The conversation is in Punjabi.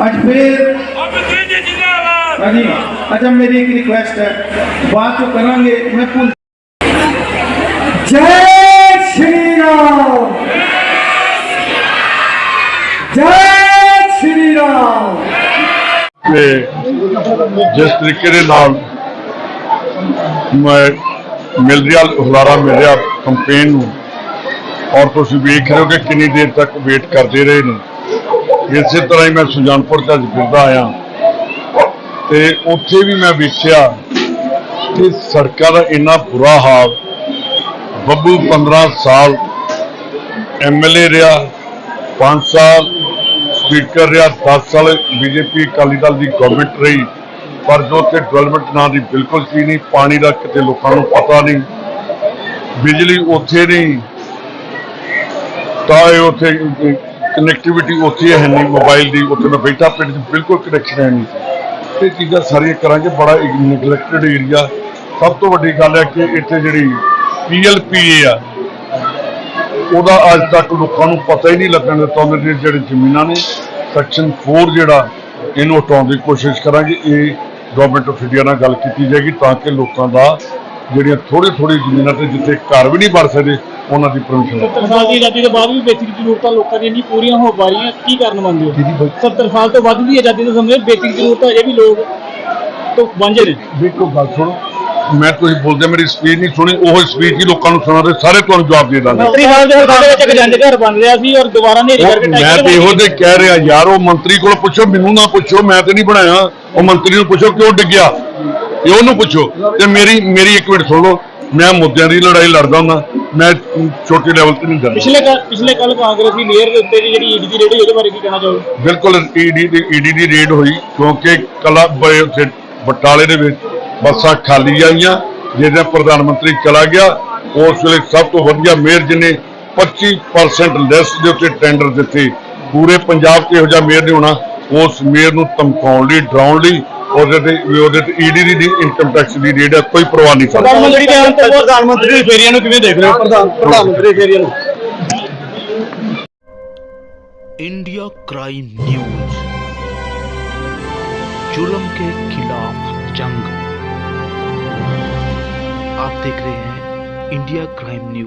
ਅੱਜ ਫੇਰ ਅਮਰਜੀਤ ਜਿੰਦਾਬਾਦ। ਹਾਂਜੀ ਅੱਜ ਮੇਰੀ ਇੱਕ ਰਿਕੁਐਸਟ ਹੈ। ਬਾਤ ਜੋ ਕਰਾਂਗੇ ਮੈਂ ਭੁੱਲ ਜੈ ਸ਼੍ਰੀ ਰਾਮ। ਜੈ ਸ਼੍ਰੀ ਰਾਮ। ਤੇ ਜਿਸ ਤਰੀਕੇ ਦੇ ਨਾਲ ਮੈਂ ਮਿਲ ਰਿਹਾ ਹੁਲਾਰਾ ਮਿਲ ਰਿਹਾ ਕੰਪੇਨ ਨੂੰ ਔਰ ਤੁਸੀਂ ਵੇਖ ਰਹੇ ਹੋ ਕਿ ਕਿੰਨੀ ਦੇਰ ਤੱਕ ਵੇਟ ਕਰਦੇ ਰਹੇ ਨੇ। ਇਸੇ ਤਰ੍ਹਾਂ ਹੀ ਮੈਂ ਸੁਜਾਨਪੁਰ ਚ ਅੱਜ ਫਿਰਦਾ ਆਇਆ। ਤੇ ਉੱਥੇ ਵੀ ਮੈਂ ਵੇਖਿਆ ਕਿ ਸੜਕਾਂ ਦਾ ਇੰਨਾ ਬੁਰਾ ਹਾਲ। ਬੱਬੂ 15 ਸਾਲ ਐਮਐਲਏ ਰਿਹਾ 5 ਸਾਲ ਸਪੀਕਰ ਰਿਹਾ 10 ਸਾਲ ਬੀਜੇਪੀ ਅਕਾਲੀ ਦਲ ਦੀ ਗਵਰਨਮੈਂਟ ਰਹੀ। ਪਰ ਜੋ ਤੇ ਡਿਵੈਲਪਮੈਂਟ ਨਾਂ ਦੀ ਬਿਲਕੁਲ ਚੀਜ਼ ਨਹੀਂ, ਪਾਣੀ ਦਾ ਕਿਤੇ ਲੋਕਾਂ ਨੂੰ ਪਤਾ ਨਹੀਂ, ਬਿਜਲੀ ਉੱਥੇ ਨਹੀਂ। ਤਾਂ ਇਹ ਉੱਥੇ ਕਨੈਕਟੀਵਿਟੀ ਉੱਥੇ ਹੈ ਨਹੀਂ ਮੋਬਾਈਲ ਦੀ, ਉੱਥੇ ਮੈਂ ਬੈਠਾ, ਪਿੰਡ 'ਚ ਬਿਲਕੁਲ ਕਨੈਕਸ਼ਨ ਹੈ ਨਹੀਂ। ਇਹ ਚੀਜ਼ਾਂ ਸਾਰੀਆਂ ਕਰਾਂਗੇ ਬੜਾ ਨੈਗਲੈਕਟਡ ਏਰੀਆ ਸਭ ਤੋਂ ਵੱਡੀ ਗੱਲ ਹੈ ਕਿ ਇੱਥੇ ਜਿਹੜੀ ਪੀਐਲਪੀਏ ਆ, ਉਹਦਾ ਅੱਜ ਤੱਕ ਲੋਕਾਂ ਨੂੰ ਪਤਾ ਹੀ ਨਹੀਂ ਲੱਗਣ ਦਿੱਤਾ ਉਹਨਾਂ ਦੀਆਂ ਜਿਹੜੀ ਜ਼ਮੀਨਾਂ ਨੇ। ਸੈਕਸ਼ਨ 4 ਜਿਹੜਾ, ਇਹਨੂੰ ਹਟਾਉਣ ਦੀ ਕੋਸ਼ਿਸ਼ ਕਰਾਂਗੇ। ਇਹ ਗਵਰਨਮੈਂਟ ਆਫ ਇੰਡੀਆ ਨਾਲ ਗੱਲ ਕੀਤੀ ਜਾਏਗੀ ਤਾਂ ਕਿ ਲੋਕਾਂ ਦਾ ਜਿਹੜੀਆਂ ਥੋੜੀ ਥੋੜੀ ਜ਼ਮੀਨਾਂ ਤੇ ਜਿੱਥੇ ਘਰ ਵੀ ਨਹੀਂ ਬਣ ਸਕਦੇ ਉਹਨਾਂ ਦੀ ਪਰਮਿਸ਼ਨ 70 ਸਾਲ ਦੀ ਆਜ਼ਾਦੀ ਤੋਂ ਬਾਅਦ ਵੀ ਬੇਸਿਕ ਜ਼ਰੂਰਤਾਂ ਲੋਕਾਂ ਦੀਆਂ ਨਹੀਂ ਪੂਰੀਆਂ ਹੋ ਪਾ ਰਹੀਆਂ ਕੀ ਕਾਰਨ ਮੰਨਦੇ ਹੋ 70 ਸਾਲ ਤੋਂ ਵੱਧ ਦੀ ਆਜ਼ਾਦੀ ਦੇ ਸਮੇਂ ਬੇਸਿਕ ਜ਼ਰੂਰਤਾਂ ਅਜੇ ਵੀ ਲੋਕ ਤੋਂ ਵਾਂਝੇ ਨੇ ਦੇਖੋ ਗੱਲ ਸੁਣੋ। ਮੈਂ ਤੁਸੀਂ ਬੋਲਦੇ ਮੇਰੀ ਸਪੀਚ ਨਹੀਂ ਸੁਣੀ ਉਹ ਸਪੀਚ ਹੀ ਲੋਕਾਂ ਨੂੰ ਸੁਣਾ ਦੇ ਸਾਰੇ ਤੁਹਾਨੂੰ ਜਵਾਬ ਦੇ ਦਾਂਗੇ। ਮੰਤਰੀ ਸਾਹਿਬ ਦੇ ਹਲਕੇ ਦੇ ਵਿੱਚ ਇੱਕ ਜੰਜ ਘਰ ਬਣ ਰਿਹਾ ਸੀ ਔਰ ਦੁਬਾਰਾ ਨੇਰੀ ਕਰਕੇ ਮੈਂ ਤੇ ਇਹੋ ਜਿਹੇ ਕਹਿ ਰਿਹਾ ਯਾਰ ਉਹ ਮੰਤਰੀ ਕੋਲ ਪੁੱਛੋ ਮੈਨੂੰ ਨਾ ਪੁੱਛੋ ਮੈਂ ਤੇ ਨਹੀਂ ਬਣਾਇਆ। ਉਹ ਮੰਤਰੀ ਨੂੰ ਪੁੱਛੋ ਕਿਉਂ ਡਿੱਗਿਆ? ਇਹ ਉਹਨੂੰ ਪੁੱਛੋ ਤੇ ਮੇਰੀ ਮੇਰੀ ਇੱਕ ਮਿੰਟ ਸੁਣ। ਲਓ ਮੈਂ ਮੁੱਦਿਆਂ ਦੀ ਲੜਾਈ ਲੜਦਾ ਹੁੰਦਾ। ਮੈਂ ਛੋਟੇ ਲੈਵਲ ਤੇ ਨਹੀਂ ਜਾਂਦਾ। ਪਿਛਲੇ ਪਿਛਲੇ ਕੱਲ ਕਾਂਗਰਸੀ ਮੇਅਰ ਦੇ ਉੱਤੇ ਜਿਹੜੀ ਈਡੀ ਦੀ ਰੇਡ ਹੋਈ ਉਹਦੇ ਬਾਰੇ ਕੀ ਕਹਿਣਾ ਚਾਹੋਗੇ? ਬਿਲਕੁਲ ਈਡੀ ਦੀ ਈਡੀ ਦੀ ਰੇਡ ਹੋਈ ਕਿਉਂਕਿ ਕਲਾ ਉੱਥੇ ਬਟਾਲੇ ਦੇ ਵਿੱਚ ਬੱਸਾਂ ਖਾਲੀ ਆਈਆਂ ਜਿਹਦੇ ਪ੍ਰਧਾਨ ਮੰਤਰੀ ਚਲਾ ਗਿਆ। ਉਸ ਵੇਲੇ ਸਭ ਤੋਂ ਵਧੀਆ ਮੇਅਰ ਜਿਹਨੇ 25% ਲੈਸ ਦੇ ਉੱਤੇ ਟੈਂਡਰ ਦਿੱਤੇ। ਪੂਰੇ ਪੰਜਾਬ 'ਚ ਇਹੋ ਜਿਹਾ ਮੇਅਰ ਨਹੀਂ ਹੋਣਾ। ਉਸ ਮੇਅਰ ਨੂੰ ਧਮਕਾਉਣ ਲਈ ਡਰਾਉਣ ਲਈ ਉਹਦੇ ਤੇ ਉਹਦੇ ਤੇ ਈਡੀ ਦੀ ਇਨਕਮ ਟੈਕਸ ਦੀ ਰੇਡ ਹੈ ਕੋਈ ਪਰਵਾਹ ਨਹੀਂ ਕਰਦਾ ਪ੍ਰਧਾਨ ਮੰਤਰੀ ਦੇ ਆਉਣ ਤੋਂ ਬਾਅਦ ਪ੍ਰਧਾਨ ਮੰਤਰੀ ਦੀ ਫੇਰੀਆਂ ਨੂੰ ਕਿਵੇਂ ਦੇਖ ਰਹੇ ਹੋ ਪ੍ਰਧਾਨ ਪ੍ਰਧਾਨ ਮੰਤਰੀ ਫੇਰੀਆਂ ਨੂੰ इंडिया क्राइम न्यूज जुल्म के खिलाफ जंग आप देख रहे हैं इंडिया क्राइम न्यूज